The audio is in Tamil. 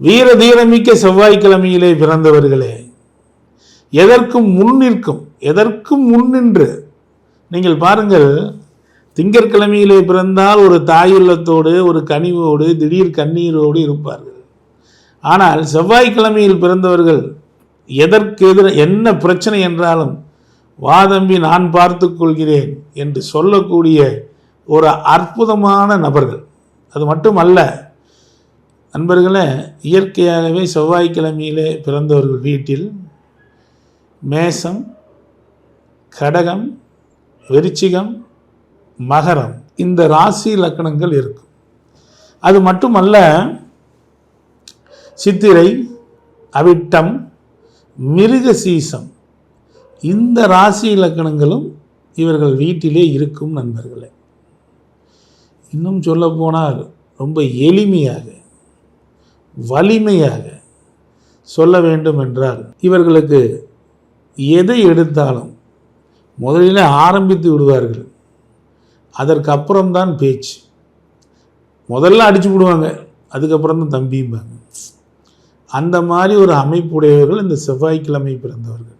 வீர தீரமிக்க செவ்வாய்க்கிழமையிலே பிறந்தவர்களே எதற்கும் முன் நிற்கும் எதற்கும் முன்னின்று நீங்கள் பாருங்கள் திங்கட்கிழமையிலே பிறந்தால் ஒரு தாயுள்ளத்தோடு ஒரு கனிவோடு திடீர் கண்ணீரோடு இருப்பார்கள். ஆனால் செவ்வாய்க்கிழமையில் பிறந்தவர்கள் எதற்கு எதிர என்ன பிரச்சனை என்றாலும் வாதம்பி நான் பார்த்து கொள்கிறேன் என்று சொல்லக்கூடிய ஒரு அற்புதமான நபர்கள். அது மட்டுமல்ல நண்பர்களே இயற்கையாகவே செவ்வாய்க்கிழமையிலே பிறந்தவர்கள் வீட்டில் மேசம் கடகம் விருச்சிகம் மகரம் இந்த ராசி லக்கணங்கள் இருக்கும். அது மட்டுமல்ல சித்திரை அவிட்டம் மிருக சீசம் இந்த ராசி இலக்கணங்களும் இவர்கள் வீட்டிலே இருக்கும் நண்பர்களே. இன்னும் சொல்லப்போனால் ரொம்ப எளிமையாக வலிமையாக சொல்ல வேண்டும் என்றால் இவர்களுக்கு எதை எடுத்தாலும் முதலில் ஆரம்பித்து விடுவார்கள். அதற்கப்புறம்தான் பேச்சு. முதல்ல அடிச்சு விடுவாங்க. அதுக்கப்புறம் தான் தம்பிம்பாங்க. அந்த மாதிரி ஒரு அமைப்புடையவர்கள் இந்த செவ்வாய்க்கிழமை பிறந்தவர்கள்.